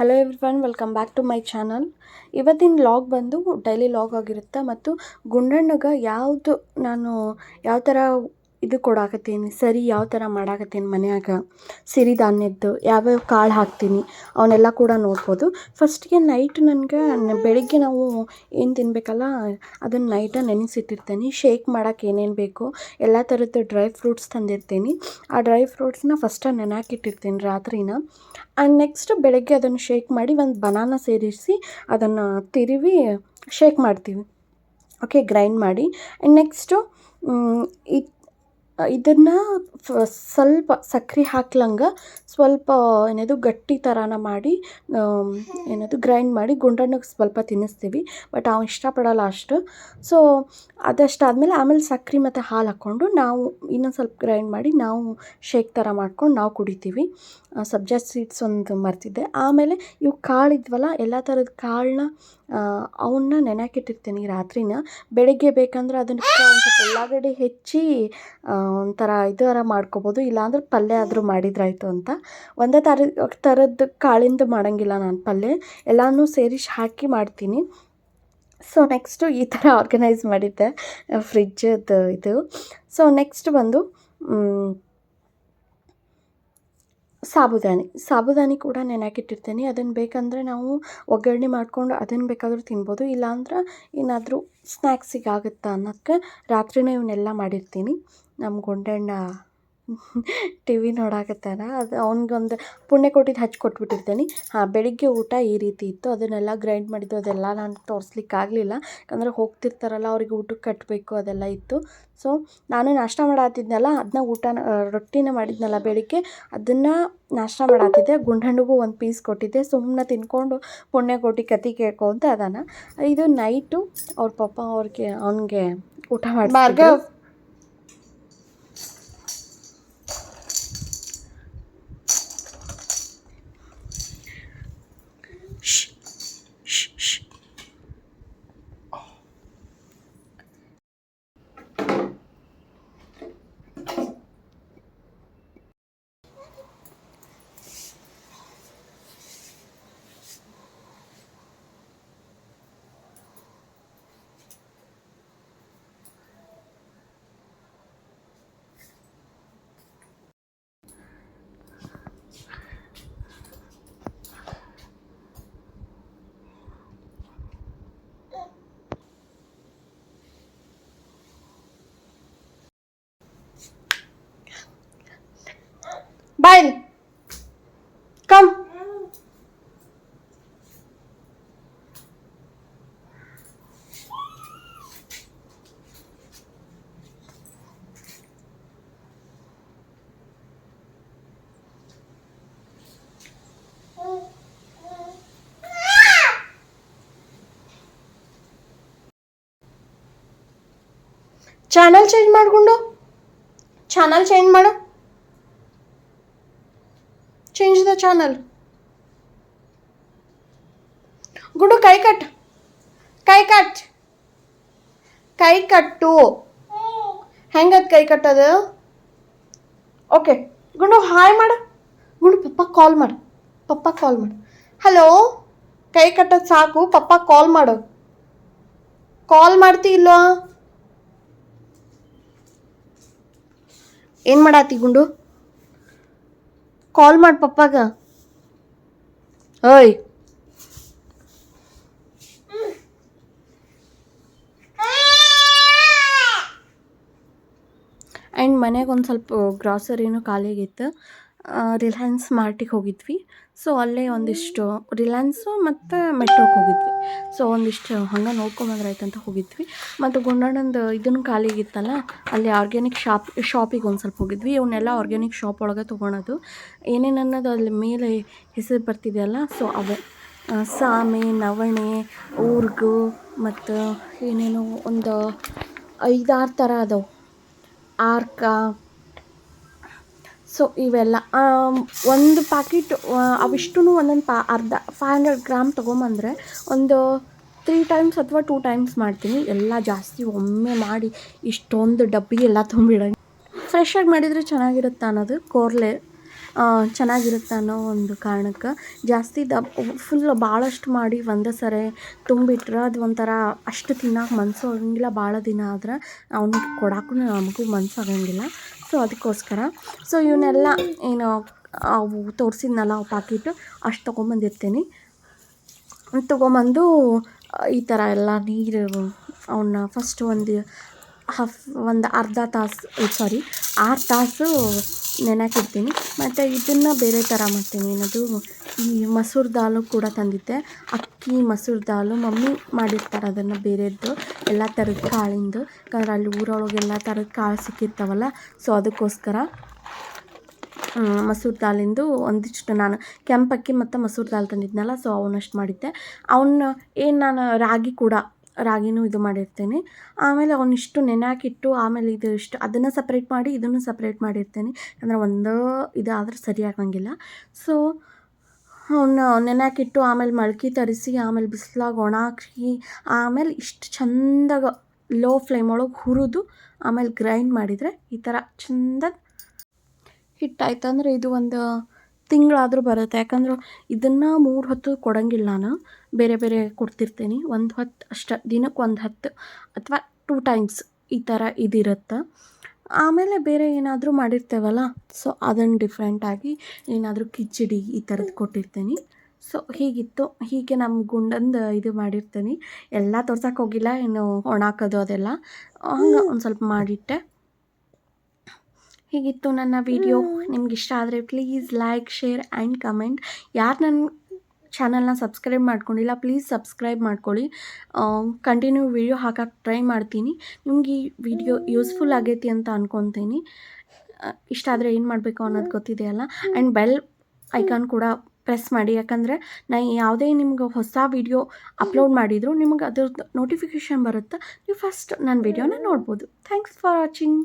Hello everyone welcome back to my channel ಇವತ್ತಿನ log ಬಂದು daily log ಆಗಿರುತ್ತೆ. ಮತ್ತು ಗುಂಡಣ್ಣಗೆ ಯಾವುದು ನಾನು ಯಾವ ಥರ ಇದು ಕೊಡಾಕತ್ತೀನಿ. ಸರಿ, ಯಾವ ಥರ ಮಾಡಾಕತ್ತೀನಿ ಮನ್ಯಾಗ? ಸಿರಿಧಾನ್ಯದ್ದು ಯಾವ್ಯಾವ ಕಾಳು ಹಾಕ್ತೀನಿ ಅವನ್ನೆಲ್ಲ ಕೂಡ ನೋಡ್ಬೋದು. ಫಸ್ಟಿಗೆ ನೈಟ್ ನನಗೆ ಬೆಳಗ್ಗೆ ನಾವು ಏನು ತಿನ್ನಬೇಕಲ್ಲ ಅದನ್ನು ನೈಟ ನೆನೆಸಿಟ್ಟಿರ್ತೀನಿ. ಶೇಕ್ ಮಾಡೋಕ್ಕೆ ಏನೇನು ಬೇಕು, ಎಲ್ಲ ಥರದ್ದು ಡ್ರೈ ಫ್ರೂಟ್ಸ್ ತಂದಿರ್ತೀನಿ. ಆ ಡ್ರೈ ಫ್ರೂಟ್ಸ್ನ ಫಸ್ಟ ನೆನಾಕಿಟ್ಟಿರ್ತೀನಿ ರಾತ್ರಿನ. ಆ್ಯಂಡ್ ನೆಕ್ಸ್ಟ್ ಬೆಳಗ್ಗೆ ಅದನ್ನು ಶೇಕ್ ಮಾಡಿ ಒಂದು ಬನಾನ ಸೇರಿಸಿ ಅದನ್ನು ತಿರುವಿ ಶೇಕ್ ಮಾಡ್ತೀವಿ. ಓಕೆ ಗ್ರೈಂಡ್ ಮಾಡಿ. ಆ್ಯಂಡ್ ನೆಕ್ಸ್ಟು ಇದನ್ನು ಸ್ವಲ್ಪ ಸಕ್ರೆ ಹಾಕ್ಲಂಗೆ ಸ್ವಲ್ಪ ಏನದು ಗಟ್ಟಿ ಥರನ ಮಾಡಿ ಏನದು ಗ್ರೈಂಡ್ ಮಾಡಿ ಗುಂಡಣ್ಣಗೆ ಸ್ವಲ್ಪ ತಿನ್ನಿಸ್ತೀವಿ, ಬಟ್ ಅವ ಇಷ್ಟಪಡಲ್ಲ ಅಷ್ಟು. ಸೊ ಅದಷ್ಟಾದಮೇಲೆ ಆಮೇಲೆ ಸಕ್ರೆ ಮತ್ತು ಹಾಲು ಹಾಕ್ಕೊಂಡು ನಾವು ಇನ್ನೊಂದು ಸ್ವಲ್ಪ ಗ್ರೈಂಡ್ ಮಾಡಿ ನಾವು ಶೇಕ್ ಥರ ಮಾಡ್ಕೊಂಡು ನಾವು ಕುಡಿತೀವಿ. ಸಬ್ಜಾ ಸೀಡ್ಸ್ ಒಂದು ಮರೆತಿದ್ದೆ. ಆಮೇಲೆ ಇವು ಕಾಳು ಇದ್ವಲ್ಲ, ಎಲ್ಲ ಥರದ ಕಾಳನ್ನ ಅವನ್ನ ನೆನೆಯಾಕಿಟ್ಟಿರ್ತೀನಿ ರಾತ್ರಿನ. ಬೆಳಗ್ಗೆ ಬೇಕಂದ್ರೆ ಅದನ್ನು ಒಂದು ಸ್ವಲ್ಪ ಉಳ್ಳಾಗಡ್ಡಿ ಹೆಚ್ಚಿ ಒಂಥರ ಇದರ ಮಾಡ್ಕೊಬೋದು. ಇಲ್ಲಾಂದ್ರೆ ಪಲ್ಯ ಆದರೂ ಮಾಡಿದ್ರಾಯ್ತು ಅಂತ. ಒಂದೇ ಥರ ಥರದ್ದು ಕಾಳಿಂದ ಮಾಡೋಂಗಿಲ್ಲ ನಾನು ಪಲ್ಯ. ಎಲ್ಲನೂ ಸೇರಿಸಿ ಹಾಕಿ ಮಾಡ್ತೀನಿ. ಸೊ ನೆಕ್ಸ್ಟು ಈ ಥರ ಆರ್ಗನೈಸ್ ಮಾಡಿದ್ದೆ ಫ್ರಿಜ್ಜದ್ದು ಇದು. ಸೊ ನೆಕ್ಸ್ಟ್ ಬಂದು ಸಾಬುದಾನಿ ಸಾಬುದಾನಿ ಕೂಡ ನೆನೆಯಾಕಿಟ್ಟಿರ್ತೀನಿ ಅದನ್ನು ಬೇಕಂದರೆ ನಾವು ಒಗ್ಗರಣೆ ಮಾಡ್ಕೊಂಡು ಅದನ್ನು ಬೇಕಾದರೂ ತಿನ್ಬೋದು. ಇಲ್ಲಾಂದ್ರೆ ಏನಾದರೂ ಸ್ನ್ಯಾಕ್ಸಿಗೆ ಆಗುತ್ತಾ ಅನ್ನೋದಕ್ಕೆ ರಾತ್ರಿನೇ ಇವನ್ನೆಲ್ಲ ಮಾಡಿರ್ತೀನಿ. ನಮ್ಮ ಗುಂಡಣ್ಣ ಟಿ ವಿ ನೋಡಾಕತ್ತಾನ. ಅದು ಅವ್ನಿಗೊಂದು ಕೊಟ್ಟಿದ್ದು ಹಚ್ಚಿ ಕೊಟ್ಬಿಟ್ಟಿರ್ತೇನೆ. ಹಾಂ, ಬೆಳಿಗ್ಗೆ ಊಟ ಈ ರೀತಿ ಇತ್ತು. ಅದನ್ನೆಲ್ಲ ಗ್ರೈಂಡ್ ಮಾಡಿದ್ದು, ಅದೆಲ್ಲ ನಾನು ತೋರ್ಸ್ಲಿಕ್ಕೆ ಆಗಲಿಲ್ಲ. ಯಾಕಂದ್ರೆ ಹೋಗ್ತಿರ್ತಾರಲ್ಲ, ಅವ್ರಿಗೆ ಊಟಕ್ಕೆ ಕಟ್ಟಬೇಕು ಅದೆಲ್ಲ ಇತ್ತು. ಸೊ ನಾನು ನಾಷ್ಟ ಮಾಡಾತಿದ್ನಲ್ಲ ಅದನ್ನ ಊಟ ರೊಟ್ಟಿನ ಮಾಡಿದ್ನಲ್ಲ ಬೆಳಿಗ್ಗೆ, ಅದನ್ನು ನಾಷ್ಟ ಮಾಡಾತಿದ್ದೆ. ಗುಂಡಣ್ಣಗೂ ಒಂದು ಪೀಸ್ ಕೊಟ್ಟಿದ್ದೆ. ಸುಮ್ಮನೆ ತಿನ್ಕೊಂಡು ಪುಣ್ಯ ಪುಣ್ಯಕೋಟಿ ಕೇಳ್ಕೊ ಕೇಳ್ಕೊಂತ ಅದಾನ. ಇದು ನೈಟು ಅವ್ರ ಪಾಪ ಅವ್ರಿಗೆ, ಅವನಿಗೆ ಊಟ ಮಾಡಿ ಬಾಯ್ ಕಮ್ ಚಾನಲ್ ಚೇಂಜ್ ಮಾಡಿಕೊಂಡು? ಚಾನಲ್ ಚೇಂಜ್ ಮಾಡು? ಚೇಂಜ್ ದ ಚಾನಲ್ ಗುಡು ಕೈ ಕಟ್ ಕೈ ಕಟ್ ಕೈ ಕಟ್ಟು ಹೆಂಗದ್ ಕೈ ಕಟ್ಟೋದು ಓಕೆ ಗುಂಡು ಹಾಯ್ ಮಾಡು ಗುಂಡು ಪಪ್ಪ ಕಾಲ್ ಮಾಡು ಪಪ್ಪ ಕಾಲ್ ಮಾಡು ಹಲೋ ಕೈ ಕಟ್ಟೋದು ಸಾಕು ಪಪ್ಪ ಕಾಲ್ ಮಾಡು ಕಾಲ್ ಮಾಡ್ತಿ ಇಲ್ವಾ ಏನು ಮಾಡಾತಿ ಗುಂಡು ಕಾಲ್ ಮಾಡಿ ಪಪ್ಪಾಗ. ಓಯ್. ಆ್ಯಂಡ್ ಮನೆಗೆ ಒಂದು ಸ್ವಲ್ಪ ಗ್ರಾಸರಿನೂ ಖಾಲಿಯಾಗಿತ್ತು. ರಿಲಯನ್ಸ್ ಮಾರ್ಟಿಗೆ ಹೋಗಿದ್ವಿ. ಸೊ ಅಲ್ಲೇ ಒಂದಿಷ್ಟು ರಿಲಯನ್ಸು ಮತ್ತು ಮೆಟ್ರೋಗೆ ಹೋಗಿದ್ವಿ. ಸೊ ಒಂದಿಷ್ಟು ಹಂಗೆ ನೋಡ್ಕೊಂಬಂದ್ರಾಯ್ತು ಅಂತ ಹೋಗಿದ್ವಿ. ಮತ್ತು ಗುಂಡಣ್ಣಂದು ಇದನ್ನು ಖಾಲಿಗಿತ್ತಲ್ಲ ಅಲ್ಲಿ ಆರ್ಗ್ಯಾನಿಕ್ ಶಾಪ್ ಶಾಪಿಗೆ ಒಂದು ಸ್ವಲ್ಪ ಹೋಗಿದ್ವಿ. ಇವನ್ನೆಲ್ಲ ಆರ್ಗ್ಯಾನಿಕ್ ಶಾಪ್ ಒಳಗೆ ತೊಗೊಳೋದು. ಏನೇನು ಅನ್ನೋದು ಅಲ್ಲಿ ಮೇಲೆ ಹೆಸರು ಬರ್ತಿದೆಯಲ್ಲ ಸೊ ಅವೇ. ಸಾಮೆ, ನವಣೆ, ಊರ್ಗು ಮತ್ತು ಏನೇನೋ ಒಂದು ಐದಾರು ಥರ ಅದಾವೆ. ಆರ್ಕ ಸೊ ಇವೆಲ್ಲ ಒಂದು ಪ್ಯಾಕೆಟ್ ಅವಿಷ್ಟೂ ಒಂದೊಂದು ಪಾ, ಅರ್ಧ ಫೈವ್ ಹಂಡ್ರೆಡ್ ಗ್ರಾಮ್ ತೊಗೊಂಬಂದರೆ ಒಂದು ತ್ರೀ ಟೈಮ್ಸ್ ಅಥವಾ ಟೂ ಟೈಮ್ಸ್ ಮಾಡ್ತೀನಿ. ಎಲ್ಲ ಜಾಸ್ತಿ ಒಮ್ಮೆ ಮಾಡಿ ಇಷ್ಟೊಂದು ಡಬ್ಬಿ ಎಲ್ಲ ತುಂಬಿಡಂಗೆ ಫ್ರೆಶಾಗಿ ಮಾಡಿದರೆ ಚೆನ್ನಾಗಿರುತ್ತೆ ಅನ್ನೋದು? ಕೋರ್ಲೆ ಚೆನ್ನಾಗಿರುತ್ತೆ ಅನ್ನೋ ಒಂದು ಕಾರಣಕ್ಕೆ ಜಾಸ್ತಿ ದಬ್ ಫುಲ್ ಭಾಳಷ್ಟು ಮಾಡಿ ಒಂದೇ ಸರಿ ತುಂಬಿಟ್ರೆ ಅದು ಒಂಥರ ಅಷ್ಟು ತಿನ್ನೋಕೆ ಮನಸ್ಸು ಆಗಂಗಿಲ್ಲ, ಭಾಳ ದಿನ ಆದ್ರೆ ಅವ್ನಿಗೆ ಕೊಡೋಕ್ಕೂ ನಮಗೂ ಮನಸ್ಸಾಗಂಗಿಲ್ಲ ಸೊ ಅದಕ್ಕೋಸ್ಕರ. ಸೊ ಇವನ್ನೆಲ್ಲ ಏನು ಅವು ತೋರಿಸಿದ್ನಲ್ಲ ಅವು ಪಾಕಿಟು ಅಷ್ಟು ತೊಗೊಂಬಂದಿರ್ತೀನಿ. ತೊಗೊಂಬಂದು, ಈ ಥರ ಎಲ್ಲ ನೀರು, ಅವನ್ನ ಫಸ್ಟ್ ಒಂದು ಹಫ್ ಒಂದು ಅರ್ಧ ತಾಸು ಸಾರಿ ಆರು ತಾಸು ನೆನೆಯಾಕಿಡ್ತೀನಿ ಮತ್ತು ಇದನ್ನು ಬೇರೆ ಥರ ಮಾಡ್ತೀನಿ. ಏನದು? ಈ ಮಸೂರ್ ದಾಲು ಕೂಡ ತಂದಿದ್ದೆ. ಅಕ್ಕಿ ಮಸೂರ್ ದಾಲು. ಮಮ್ಮಿ ಮಾಡಿರ್ತಾರೆ ಅದನ್ನು ಬೇರೆದ್ದು. ಎಲ್ಲ ಥರದ ಕಾಳಿಂದು. ಯಾಕಂದ್ರೆ ಅಲ್ಲಿ ಊರೊಳಗೆ ಎಲ್ಲ ಥರದ ಕಾಳು ಸಿಕ್ಕಿರ್ತಾವಲ್ಲ, ಸೊ ಅದಕ್ಕೋಸ್ಕರ ಮಸೂರ್ ದಾಲಿಂದು ಒಂದಿಷ್ಟು ನಾನು ಕೆಂಪಕ್ಕಿ ಮತ್ತು ಮಸೂರ್ ದಾಲ್ ತಂದಿದ್ನಲ್ಲ, ಸೊ ಅವನ್ನಷ್ಟು ಮಾಡಿದ್ದೆ. ಅವನ್ನ ಏನು ನಾನು ರಾಗಿ ಕೂಡ ರಾಗಿನೂ ಇದು ಮಾಡಿರ್ತೀನಿ. ಆಮೇಲೆ ಅವನ್ನಿಷ್ಟು ನೆನಾಕಿಟ್ಟು, ಆಮೇಲೆ ಇದು ಇಷ್ಟು ಅದನ್ನು ಸಪ್ರೇಟ್ ಮಾಡಿ, ಇದನ್ನು ಸಪ್ರೇಟ್ ಮಾಡಿರ್ತೀನಿ. ಅಂದರೆ ಒಂದೇ ಇದಾದ್ರೆ ಸರಿ ಆಗಂಗಿಲ್ಲ. ಸೊ ಅವನ್ನ ನೆನೆಯಾಕಿಟ್ಟು ಆಮೇಲೆ ಮೊಳ್ಕೆ ತರಿಸಿ, ಆಮೇಲೆ ಬಿಸ್ಲಾಗ ಒಣ ಹಾಕಿ ಆಮೇಲೆ ಇಷ್ಟು ಚಂದಾಗ ಲೋ ಫ್ಲೇಮ್ ಒಳಗೆ ಹುರಿದು, ಆಮೇಲೆ ಗ್ರೈಂಡ್ ಮಾಡಿದರೆ ಈ ಥರ ಚಂದ ಹಿಟ್ಟಾಯ್ತಂದ್ರೆ ಇದು ಒಂದು ತಿಂಗಳಾದರೂ ಬರುತ್ತೆ. ಯಾಕಂದ್ರೆ ಇದನ್ನು ಮೂರು ಹೊತ್ತು ಕೊಡಂಗಿಲ್ಲ ನಾನು. ಬೇರೆ ಬೇರೆ ಕೊಡ್ತಿರ್ತೀನಿ. ಒಂದು ಹೊತ್ತು ಅಷ್ಟೇ. ದಿನಕ್ಕೆ ಒಂದು ಹೊತ್ತು ಅಥವಾ ಟೂ ಟೈಮ್ಸ್ ಈ ಥರ ಇದಿರುತ್ತೆ. ಆಮೇಲೆ ಬೇರೆ ಏನಾದರೂ ಮಾಡಿರ್ತೇವಲ್ಲ? ಸೊ ಅದನ್ನು ಡಿಫ್ರೆಂಟಾಗಿ ಏನಾದರೂ ಕಿಚಡಿ ಈ ಥರದ್ದು ಕೊಟ್ಟಿರ್ತೀನಿ. ಸೊ ಹೀಗಿತ್ತು. ಹೀಗೆ ನಮ್ಮ ಗುಂಡಂದು ಇದು ಮಾಡಿರ್ತೀನಿ. ಎಲ್ಲ ತೋರ್ಸಕ್ಕೆ ಹೋಗಿಲ್ಲ. ಇನ್ನು ಒಣಾಕೋದು ಅದೆಲ್ಲ. ಹಂಗೆ ಒಂದು ಸ್ವಲ್ಪ ಮಾಡಿಟ್ಟೆ. ಹೀಗಿತ್ತು ನನ್ನ ವಿಡಿಯೋ. ನಿಮ್ಗೆ ಇಷ್ಟ ಆದರೆ please like share and comment ಯಾರು ನನ್ನ ಚಾನಲ್ನ ಸಬ್ಸ್ಕ್ರೈಬ್ ಮಾಡ್ಕೊಂಡಿಲ್ಲ ಪ್ಲೀಸ್ ಸಬ್ಸ್ಕ್ರೈಬ್ ಮಾಡ್ಕೊಳ್ಳಿ. ಕಂಟಿನ್ಯೂ ವಿಡಿಯೋ ಹಾಕಕ್ಕೆ ಟ್ರೈ ಮಾಡ್ತೀನಿ. ನಿಮ್ಗೆ ಈ ವಿಡಿಯೋ ಯೂಸ್ಫುಲ್ ಆಗೈತಿ ಅಂತ ಅನ್ಕೊತೀನಿ. ಇಷ್ಟ ಆದರೆ ಏನು ಮಾಡಬೇಕು ಅನ್ನೋದು ಗೊತ್ತಿದೆಯಲ್ಲ? ಆ್ಯಂಡ್ ಬೆಲ್ ಐಕಾನ್ ಕೂಡ ಪ್ರೆಸ್ ಮಾಡಿ. ಯಾಕಂದರೆ ನಾ ಯಾವುದೇ ನಿಮ್ಗೆ ಹೊಸ ವಿಡಿಯೋ ಅಪ್ಲೋಡ್ ಮಾಡಿದರೂ ನಿಮಗೆ ಅದ್ರದ್ದು ನೋಟಿಫಿಕೇಷನ್ ಬರುತ್ತೆ. ನೀವು ಫಸ್ಟ್ ನನ್ನ ವಿಡಿಯೋನ ನೋಡ್ಬೋದು. Thanks for watching